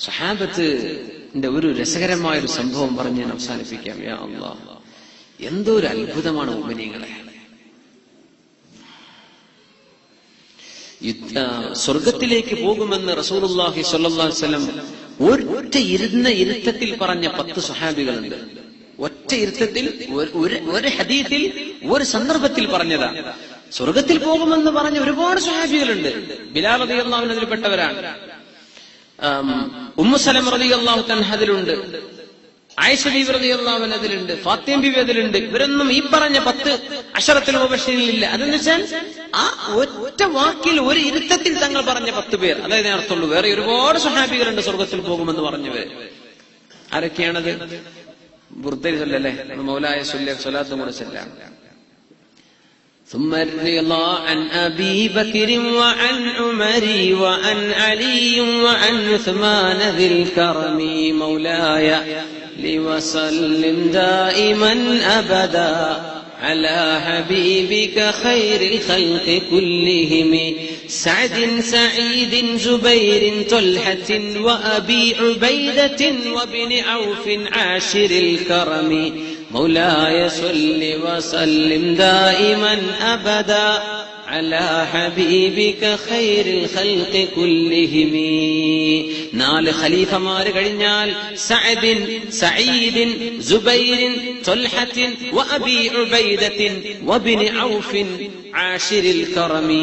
സഹാബത്തിന്റെ ഒരു രസകരമായ ഒരു സംഭവം പറഞ്ഞ് ഞാൻ അവസാനിപ്പിക്കാം. അള്ളാ എന്തോ ഒരു അത്ഭുതമാണ് യുദ്ധ സ്വർഗത്തിലേക്ക് പോകുമെന്ന് റസൂലുള്ളാഹി സ്വല്ലം ഒറ്റ ഇരുന്ന ഇരുത്തത്തിൽ പറഞ്ഞ പത്ത് സഹാബികളുണ്ട്. ഒറ്റ ഇരുത്തത്തിൽ ഒരു- ഹദീത്തിൽ ഒരു സന്ദർഭത്തിൽ പറഞ്ഞതാ. സ്വർഗത്തിൽ പോകുമെന്ന് പറഞ്ഞ ഒരുപാട് സഹാബികളുണ്ട്. ബിലാൽ അൻഹു അതിൽപ്പെട്ടവരാണ്. ആം, റതി അള്ളാഹു റളിയല്ലാഹു തൻഹ അതിലുണ്ട്. ആയിഷ ബീവി റളിയല്ലാഹു അൻഹ അതിലുണ്ട്. ഫാത്തിമ ബീബി അതിലുണ്ട്. ഇവരൊന്നും ഈ പറഞ്ഞ പത്ത് അക്ഷരത്തിൽ ഉപശീലില്ല അതെന്ന് വെച്ചാൽ ആ ഒറ്റ വാക്കിൽ ഒരു ഇരുത്തത്തിൽ തങ്ങൾ പറഞ്ഞ പത്ത് പേർ. അതായത് അർത്ഥമുള്ളൂ വേറെ ഒരുപാട് സഹാബികളുണ്ട് സ്വർഗത്തിൽ പോകുമെന്ന് പറഞ്ഞവര്. ആരൊക്കെയാണത്? ബുർദരി ചൊല്ലല്ലേ മൗലായ സുല്ല സ്വലാത്തും കൂടെ ثم الرضا عن أبي بكر وعن عمر وعن علي وعن عثمان ذي الكرم مولاي لوسلم دائما أبدا على حبيبك خير الخلق كلهم. سعد سعيد زبير طلحة وأبي عبيدة وابن عوف عاشر الكرم. مولاي صل وسلم دائما أبدا على حبيبك خير الخلق كلهم നാല് ഖലീഫമാര് കഴിഞ്ഞാൽ സഅദിൻ സഈദിൻ സുബൈരിൻ ത്വൽഹത്തിൻ വഅബി ഉബൈദത്തിൻ വബിനി ഔഫിൻ ആഷിരിൽ കറമി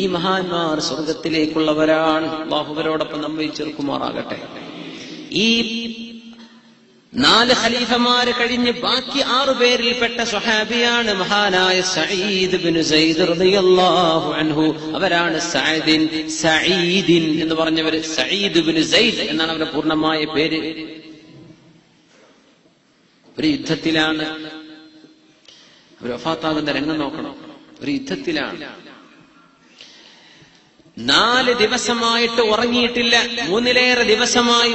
ഈ മഹാന്മാർ സ്വർഗത്തിലേക്കുള്ളവരാണ് അള്ളാഹുവരോടൊപ്പം നമ്മെ ചേർക്കുമാറാകട്ടെ ഈ നാല് ഖലീഫമാര് കഴിഞ്ഞ് ബാക്കി ആറു പേരിൽപ്പെട്ട സ്വഹാബിയാണ് മഹാനായ സഈദ് ബിൻ സയ്യിദ് റളിയല്ലാഹു അൻഹു. അവരാണ് സഅദിൻ സഈദിൻ എന്ന് പറഞ്ഞവര്. സഈദ് ബിൻ സയ്യിദ് എന്നാണ് അവരുടെ പൂർണമായ പേര്. ഒരു യുദ്ധത്തിലാണ്. അവർ വഫാത്താകുന്ന രംഗം നോക്കണം. ഒരു യുദ്ധത്തിലാണ്. നാല് ദിവസമായിട്ട് ഉറങ്ങിയിട്ടില്ല. മൂന്നിലേറെ ദിവസമായി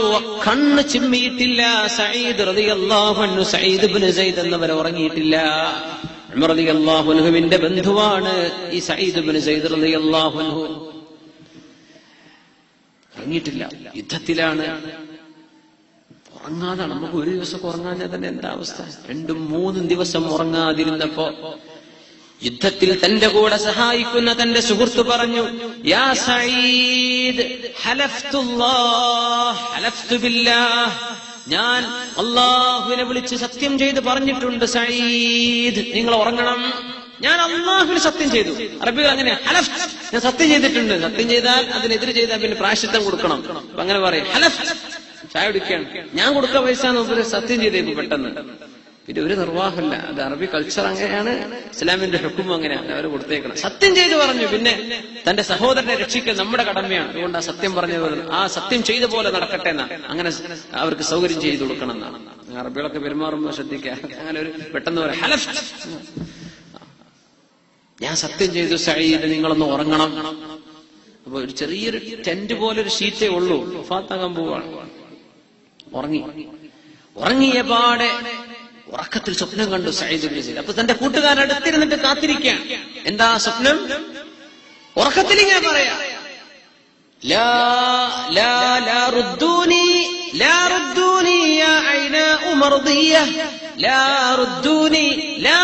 കണ്ണ് ചിമ്മിയിട്ടില്ല. സയ്യിദ് അൻഹു സയ്യിദ് ഇബ്നു സയ്യിദ് എന്നവർ ഉറങ്ങിയിട്ടില്ല. അൻഹുവിന്റെ ബന്ധുവാണ് ഈ സയ്യിദ് ഇബ്നു സയ്യിദ് അൻഹു. ഉറങ്ങിയിട്ടില്ല. യുദ്ധത്തിലാണ്. ഉറങ്ങാതാണ്. നമുക്ക് ഒരു ദിവസം ഉറങ്ങാതെ തന്നെ എന്താ അവസ്ഥ? രണ്ടും മൂന്നും ദിവസം ഉറങ്ങാതിരുന്നപ്പോ യുദ്ധത്തിൽ തന്റെ കൂടെ സഹായിക്കുന്ന തന്റെ സുഹൃത്ത് പറഞ്ഞു യാ ബില്ലാഹ്. ഞാൻ അള്ളാഹുവിനെ വിളിച്ച് സത്യം ചെയ്ത് പറഞ്ഞിട്ടുണ്ട് സഈദ്. നിങ്ങൾ ഉറങ്ങണം. ഞാൻ അള്ളാഹുവിന് സത്യം ചെയ്തു. അറബികൾ അങ്ങനെ ഹലഫ് ഞാൻ സത്യം ചെയ്തിട്ടുണ്ട്. സത്യം ചെയ്താൽ അതിനെതിരെ ചെയ്താൽ പിന്നെ പ്രായശിത്തം കൊടുക്കണം. അങ്ങനെ പറയും ഹലഫ് ചായ കുടിക്കുകയാണ്. ഞാൻ കൊടുക്ക പൈസ സത്യം ചെയ്തേക്കും പെട്ടെന്ന്. പിന്നെ ഒരു നിർവാഹമില്ല. അത് അറബി കൾച്ചർ അങ്ങനെയാണ് ഇസ്ലാമിന്റെ ഹുക്കും അങ്ങനെയാണ്. അവർ കൊടുത്തേക്കണം സത്യം ചെയ്തു പറഞ്ഞു. പിന്നെ തന്റെ സഹോദരനെ രക്ഷിക്കൽ നമ്മുടെ കടമയാണ്. അതുകൊണ്ട് ആ സത്യം പറഞ്ഞ ആ സത്യം ചെയ്ത പോലെ നടക്കട്ടെ എന്നാണ് അങ്ങനെ അവർക്ക് സൗകര്യം ചെയ്തു കൊടുക്കണം എന്നാണ്. അറബികളൊക്കെ പെരുമാറുമ്പോൾ ശ്രദ്ധിക്കുക. അങ്ങനെ ഒരു പെട്ടെന്ന് പറയാം ഹലഫ്. ഞാൻ സത്യം ചെയ്തു സഴിയില്ല നിങ്ങളൊന്ന് ഉറങ്ങണം. അപ്പൊ ഒരു ചെറിയൊരു ടെന്റ് പോലെ ഒരു ഷീറ്റേ ഉള്ളൂ. ഫാത്താകാൻ പോവാണ്. ഉറങ്ങി. ഉറങ്ങിയ പാടെ ഉറക്കത്തിൽ സ്വപ്നം കണ്ടു സയ്യിദ് ഇബ്നു സയ്യിദ്. അപ്പൊ തന്റെ കൂട്ടുകാരൻ അടുത്തിരുന്നിട്ട് കാത്തിരിക്കാൻ എന്താ സ്വപ്നം? ഉറക്കത്തിൽ ഇങ്ങനെ പറയാ. ലാ ലാ ലാ റുദ്ദൂനി ലാ റുദ്ദൂനി യാ ഐനാഉ മർദിയ ലാ റുദ്ദൂനി ലാ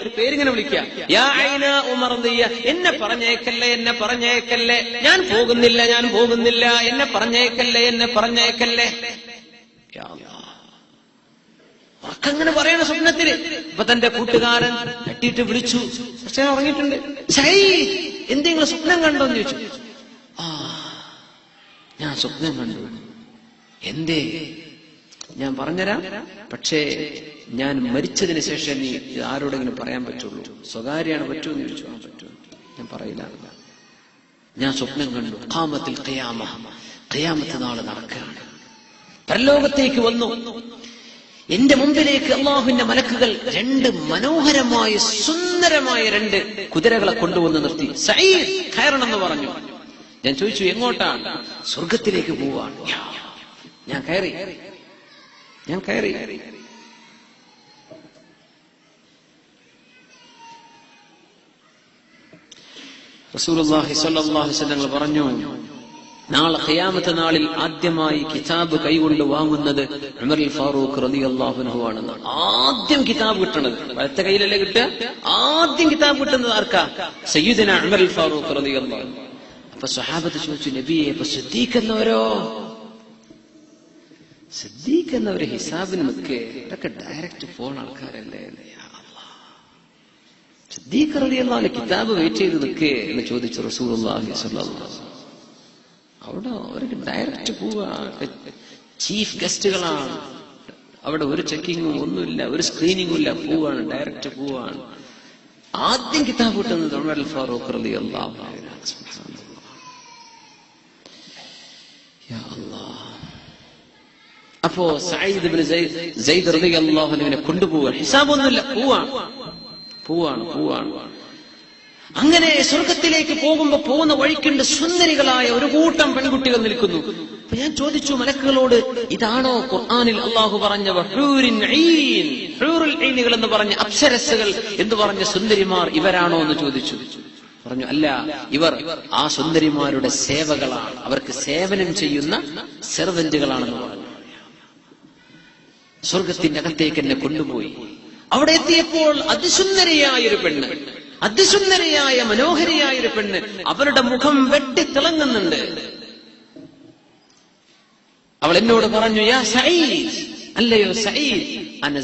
ഒരു പേരിങ്ങനെ വിളിക്കുക എന്നെ പറഞ്ഞേക്കല്ലേ എന്നെ പറഞ്ഞേക്കല്ലേ. ഞാൻ പോകുന്നില്ല ഞാൻ പോകുന്നില്ല. എന്നെ പറഞ്ഞേക്കല്ലേ എന്നെ പറഞ്ഞേക്കല്ലേ. അങ്ങനെ പറയുന്ന സ്വപ്നത്തിൽ. ഇപ്പൊ തന്റെ കൂട്ടുകാരൻ തട്ടിയിട്ട് വിളിച്ചു. പക്ഷെ ഉറങ്ങിയിട്ടുണ്ട്. എന്തെങ്കിലും സ്വപ്നം കണ്ടോ എന്ന് ചോദിച്ചു. ആ ഞാൻ സ്വപ്നം കണ്ടു. എന്തേ? ഞാൻ പറഞ്ഞുതരാം. പക്ഷേ ഞാൻ മരിച്ചതിന് ശേഷം നീ ഇത് ആരോടെങ്കിലും പറയാൻ പറ്റുള്ളൂ? സ്വകാര്യമാണ് പറ്റുമെന്ന് ചോദിച്ചു. പറ്റൂ. ഞാൻ പറയില്ല. ഞാൻ സ്വപ്നം കണ്ടു. കാമത്തിൽ കയാമ കയാമത്ത് നാൾ നടക്കുകയാണ്. പരലോകത്തേക്ക് വന്നു. എന്റെ മുമ്പിലേക്ക് അള്ളാഹുവിന്റെ മലക്കുകൾ രണ്ട് മനോഹരമായ സുന്ദരമായ രണ്ട് കുതിരകളെ കൊണ്ടുവന്ന് നിർത്തി. സയ്യിദ് കയറണം എന്ന് പറഞ്ഞു. ഞാൻ ചോദിച്ചു എങ്ങോട്ടാണ്? സ്വർഗത്തിലേക്ക് പോവാണ്. ഞാൻ കയറി. ഞാൻ കയറി. റസൂലുള്ളാഹി സ്വല്ലല്ലാഹു അലൈഹി വസല്ലം പറഞ്ഞു നാളെ ഖിയാമത്ത് നാളിൽ ആദ്യമായി കിതാബ് കൈകൊണ്ട് വാങ്ങുന്നത് ഉമർ ഫാറൂഖ് റളിയല്ലാഹു അൻഹു ആണെന്ന് ആദ്യം കിതാബ് കിട്ടണത്. വലത്തെ കയ്യിലല്ലേ കിട്ടുക? ആദ്യം കിതാബ് കിട്ടുന്നത് ആർക്കാ? സയ്യിദന ഉമർ ഫാറൂഖ് റളിയല്ലാഹു അപ്പൊ സ്വഹാബത്ത് ചോദിച്ചു നബിയെ അപ്പൊ സിദ്ദീഖ് എന്ന ഒരു നിൽക്കേ ഇതൊക്കെ ഡയറക്റ്റ് ഫോൺ ആൾക്കാരല്ലേ. സിദ്ദീഖ് റളിയല്ലാഹു കിതാബ് വെയിറ്റ് ചെയ്ത് നിൽക്കേ എന്ന് ചോദിച്ചു വസല്ലം. അവിടെ അവർക്ക് ഡയറക്റ്റ് പോവാ. ചീഫ് ഗസ്റ്റുകളാണ് അവിടെ ഒരു ചെക്കിങ്ങും ഒന്നുമില്ല ഒരു സ്ക്രീനിങ്ങും ഇല്ല പോവാണ് ഡയറക്റ്റ് പോവാണ്. ആദ്യം കിതാബ് കിട്ടുന്നത് ഉമർ ഫാറൂഖ് റളിയല്ലാഹു അൻഹു സുബ്ഹാനല്ലാഹ്. യാ അല്ലാഹ്. അപ്പോ സയ്യിദ് ഇബ്നു സയ്യിദ് റളിയല്ലാഹു അൻഹുവിനെ കൊണ്ടുപോവാൻ ഹിസാബൊന്നുമില്ല പോവാണ് പോവാണ് പോവാണ്. അങ്ങനെ സ്വർഗത്തിലേക്ക് പോകുമ്പോ പോകുന്ന വഴിക്കുണ്ട് സുന്ദരികളായ ഒരു കൂട്ടം പെൺകുട്ടികൾ നിൽക്കുന്നു. അപ്പൊ ഞാൻ ചോദിച്ചു മലക്കുകളോട് ഇതാണോ ഖുർആാനിൽ അള്ളാഹു പറഞ്ഞ വഹൂരിൻ ഐൻ, ഹൂറുൽ ഐനുകൾ എന്ന് പറഞ്ഞ അപ്സരസ്സുകൾ എന്ന് പറഞ്ഞ സുന്ദരിമാർ ഇവരാണോ എന്ന് ചോദിച്ചു. പറഞ്ഞു അല്ല ഇവർ ആ സുന്ദരിമാരുടെ സേവകളാണ്. അവർക്ക് സേവനം ചെയ്യുന്ന സെർവന്റുകളാണെന്ന് പറഞ്ഞു. സ്വർഗത്തിന്റെ അകത്തേക്ക് എന്നെ കൊണ്ടുപോയി. അവിടെ എത്തിയപ്പോൾ അതിസുന്ദരിയായ ഒരു പെണ്ണ് അതിസുന്ദരിയായ മനോഹരിയായ ഒരു പെണ്ണ് അവരുടെ മുഖം വെട്ടി വെട്ടിത്തിളങ്ങുന്നുണ്ട് അവൾ എന്നോട് പറഞ്ഞു യാ അല്ലയോ സഈദ് അന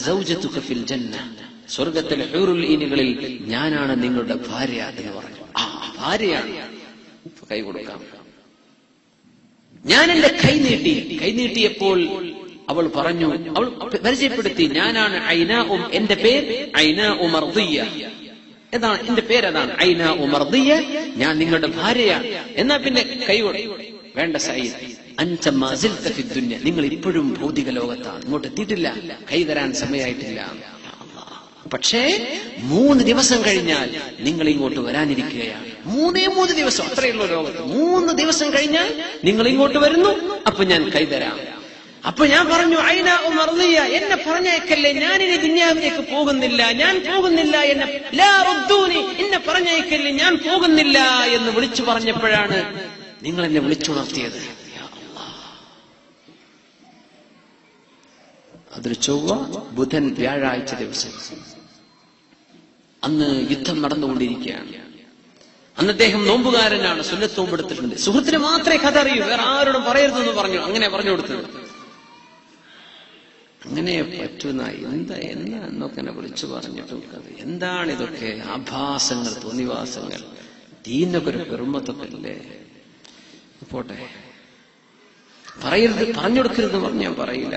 സ്വർഗത്തിലെ ഹൂറുൽ ഈനുകളിൽ ഞാനാണ് നിങ്ങളുടെ ഭാര്യ എന്ന് പറഞ്ഞു. ആ ഭാര്യയാണ് കൈ കൊടുക്കാം. ഞാൻ എന്റെ കൈ നീട്ടി. കൈ നീട്ടിയപ്പോൾ അവൾ പറഞ്ഞു അവൾ പരിചയപ്പെടുത്തി ഞാനാണ് ഐന ഉം എന്റെ പേര് ഐന ഉമർദിയ എന്താണ് എന്റെ അതാണ് ഐന ഉമർദിയ ഞാൻ നിങ്ങളുടെ ഭാര്യയാണ്. എന്നാ പിന്നെ കൈ വേണ്ട മാ സിൽത നിങ്ങൾ ഇപ്പോഴും ഭൗതിക ലോകത്താണ്. ഇങ്ങോട്ട് എത്തിയിട്ടില്ല. കൈ തരാൻ സമയമായിട്ടില്ല. പക്ഷേ മൂന്ന് ദിവസം കഴിഞ്ഞാൽ നിങ്ങൾ ഇങ്ങോട്ട് വരാനിരിക്കുകയാണ്. മൂന്നേ മൂന്ന് ദിവസം. അത്രയുള്ള ലോകത്ത്. മൂന്ന് ദിവസം കഴിഞ്ഞാൽ നിങ്ങൾ ഇങ്ങോട്ട് വരുന്നു. അപ്പൊ ഞാൻ കൈതരാം അപ്പൊ ഞാൻ പറഞ്ഞു ഐന ഉമർദിയ എന്നെ പറഞ്ഞേക്കല്ലേ ഞാൻ ഇനി ദുന്യാവിലേക്ക് പോകുന്നില്ല ഞാൻ പോകുന്നില്ല എന്നെ എന്നെ പറഞ്ഞേക്കല്ലേ ഞാൻ പോകുന്നില്ല എന്ന് വിളിച്ചു പറഞ്ഞപ്പോഴാണ് നിങ്ങൾ എന്നെ വിളിച്ചുണർത്തിയത്. അതൊരു ചൊവ്വ ബുധൻ വ്യാഴാഴ്ച ദിവസം. അന്ന് യുദ്ധം നടന്നുകൊണ്ടിരിക്കുകയാണ്. അന്ന് അദ്ദേഹം നോമ്പുകാരനാണ് സുന്നത്ത് നോമ്പെടുത്തിട്ടുണ്ട് സുഹൃത്തിന് മാത്രമേ കഥ അറിയൂ വേറെ ആരോടും പറയരുതെന്ന് പറഞ്ഞു അങ്ങനെ പറഞ്ഞു കൊടുത്തത്. അങ്ങനെ പറ്റുന്ന എന്താ എന്നാ എന്നൊക്കെ എന്നെ വിളിച്ചു പറഞ്ഞിട്ടും എന്താണ് ഇതൊക്കെ? ആഭാസങ്ങൾ തോന്നിവാസങ്ങൾ. ദീനൊക്കെ ഒരു പെരുമത്തൊക്കെ അല്ലേ പോട്ടെ. പറയരുത് പറഞ്ഞു കൊടുക്കരുത് ഞാൻ പറയില്ല.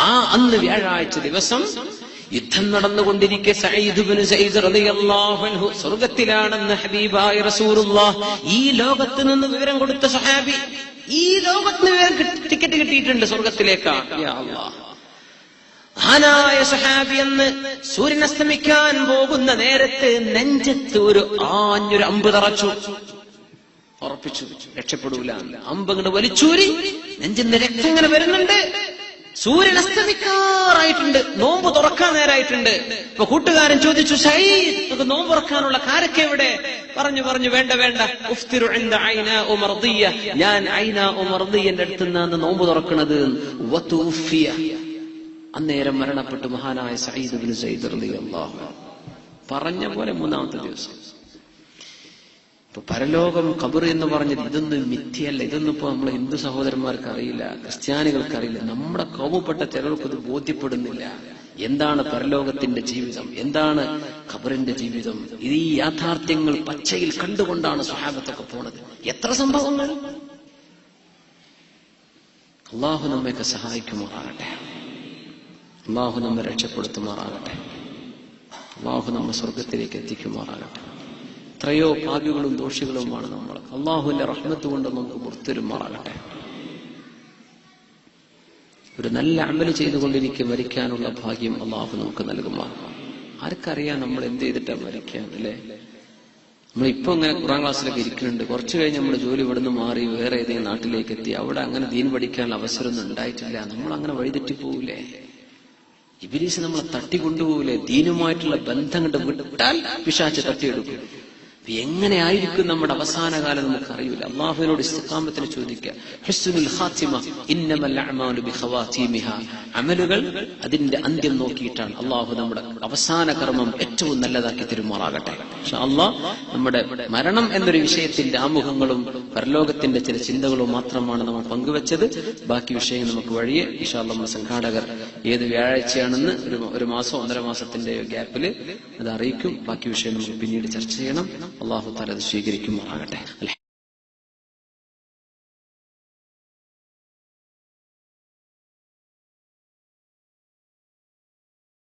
ആ അന്ന് വ്യാഴാഴ്ച ദിവസം യുദ്ധം നടന്നുകൊണ്ടിരിക്കെ സ്വർഗത്തിലാണെന്ന് ഹബീബായ റസൂലുള്ളാഹ് ഈ ലോകത്ത് നിന്ന് വിവരം കൊടുത്ത സഹാബി ഈ ലോകത്ത് നിന്ന് ടിക്കറ്റ് കിട്ടിയിട്ടുണ്ട് സ്വർഗത്തിലേക്കാണ് സഹാബി എന്ന് സൂര്യൻ അസ്തമിക്കാൻ പോകുന്ന നേരത്ത് നെഞ്ചത്ത് ഒരു ആഞ്ഞൊരു അമ്പ് തറച്ചു. ഉറപ്പിച്ചു. രക്ഷപ്പെടൂല. അമ്പ് ഇങ്ങോട്ട് വലിച്ചൂരി. നെഞ്ചിന്ന് രക്തം ഇങ്ങനെ വരുന്നുണ്ട്. സൂര്യൻ നോമ്പ് നേരായിട്ടുണ്ട് ഇപ്പൊ കൂട്ടുകാരൻ ചോദിച്ചു നമുക്ക് നോമ്പ് തുറക്കാനുള്ള കാരൊക്കെ എവിടെ? പറഞ്ഞു പറഞ്ഞു വേണ്ട വേണ്ട. ഞാൻ ഐന അടുത്ത് നിന്നാണ് നോമ്പ് തുറക്കണത് വതുഫിയ. അന്നേരം മരണപ്പെട്ടു മഹാനായ സയ്യിദ് സയ്യിദ്. പറഞ്ഞ പോലെ മൂന്നാമത്തെ ദിവസം. ഇപ്പൊ പരലോകം കബർ എന്ന് പറഞ്ഞത് ഇതൊന്നും മിഥ്യല്ല ഇതൊന്നും ഇപ്പൊ നമ്മളെ ഹിന്ദു സഹോദരന്മാർക്ക് അറിയില്ല ക്രിസ്ത്യാനികൾക്ക് അറിയില്ല നമ്മുടെ കോപപ്പെട്ട ചിലർക്ക് ഇത് ബോധ്യപ്പെടുന്നില്ല. എന്താണ് പരലോകത്തിന്റെ ജീവിതം? എന്താണ് ഖബറിന്റെ ജീവിതം? ഇത് ഈ യാഥാർത്ഥ്യങ്ങൾ പച്ചയിൽ കണ്ടുകൊണ്ടാണ് സ്വഹാബത്തൊക്കെ പോണത്. എത്ര സംഭവങ്ങൾ? അള്ളാഹു നമ്മയൊക്കെ സഹായിക്കുമാറാകട്ടെ. അള്ളാഹു നമ്മെ രക്ഷപ്പെടുത്തുമാറാകട്ടെ. അള്ളാഹു നമ്മെ സ്വർഗത്തിലേക്ക് എത്തിക്കുമാറാകട്ടെ. എത്രയോ പാപികളും ദോഷികളുമാണ് നമ്മൾ അള്ളാഹുവിന്റെ റഹ്മത്ത് കൊണ്ട് നമുക്ക് പുറത്തുവരുമാറാകട്ടെ ഒരു നല്ല അമൽ ചെയ്തുകൊണ്ടിരിക്കെ മരിക്കാനുള്ള ഭാഗ്യം അള്ളാഹു നമുക്ക് നൽകുമാ. ആർക്കറിയാം നമ്മൾ എന്ത് ചെയ്തിട്ടാ മരിക്കാൻ അല്ലേ? നമ്മൾ ഇപ്പൊ ഇങ്ങനെ ഖുറാൻ ക്ലാസ്സിലൊക്കെ ഇരിക്കുന്നുണ്ട്. കുറച്ചു കഴിഞ്ഞ് നമ്മൾ ജോലി ഇവിടുന്ന് മാറി വേറെ ഏതെങ്കിലും നാട്ടിലേക്ക് എത്തി. അവിടെ അങ്ങനെ ദീൻ പഠിക്കാനുള്ള അവസരമൊന്നും ഉണ്ടായിട്ടില്ല. നമ്മൾ അങ്ങനെ വഴിതെറ്റി പോകൂലേ ഇബിലീസ് നമ്മളെ തട്ടിക്കൊണ്ടുപോകൂലേ ദീനുമായിട്ടുള്ള ബന്ധം കണ്ട് വിട്ടാൽ പിശാച്ച് തട്ടിയെടുക്കും. എങ്ങനെ ആയിരിക്കും നമ്മുടെ അവസാന കാലം നമുക്ക് അറിയില്ല. അള്ളാഹുവിനോട് ഇസ്തിഖാമത്തിന് ചോദിക്കുക. അമലുകൾ അതിന്റെ അന്ത്യം നോക്കിയിട്ടാണ് അള്ളാഹു നമ്മുടെ അവസാന കർമ്മം ഏറ്റവും നല്ലതാക്കി തിരുമാറാകട്ടെ. പക്ഷെ അള്ളാഹ് നമ്മുടെ മരണം എന്നൊരു വിഷയത്തിന്റെ ആമുഖങ്ങളും പരലോകത്തിന്റെ ചില ചിന്തകളും മാത്രമാണ് നമ്മൾ പങ്കുവച്ചത്. ബാക്കി വിഷയം നമുക്ക് വഴിയെ നമ്മുടെ സംഘാടകർ ഏത് വ്യാഴാഴ്ചയാണെന്ന് ഒരു ഒരു മാസം ഒന്നര മാസത്തിന്റെ ഗ്യാപ്പിൽ അത് അറിയിക്കും. ബാക്കി വിഷയം നമുക്ക് പിന്നീട് ചർച്ച ചെയ്യണം. അള്ളാഹു താല അത് സ്വീകരിക്കുമാറാകട്ടെ.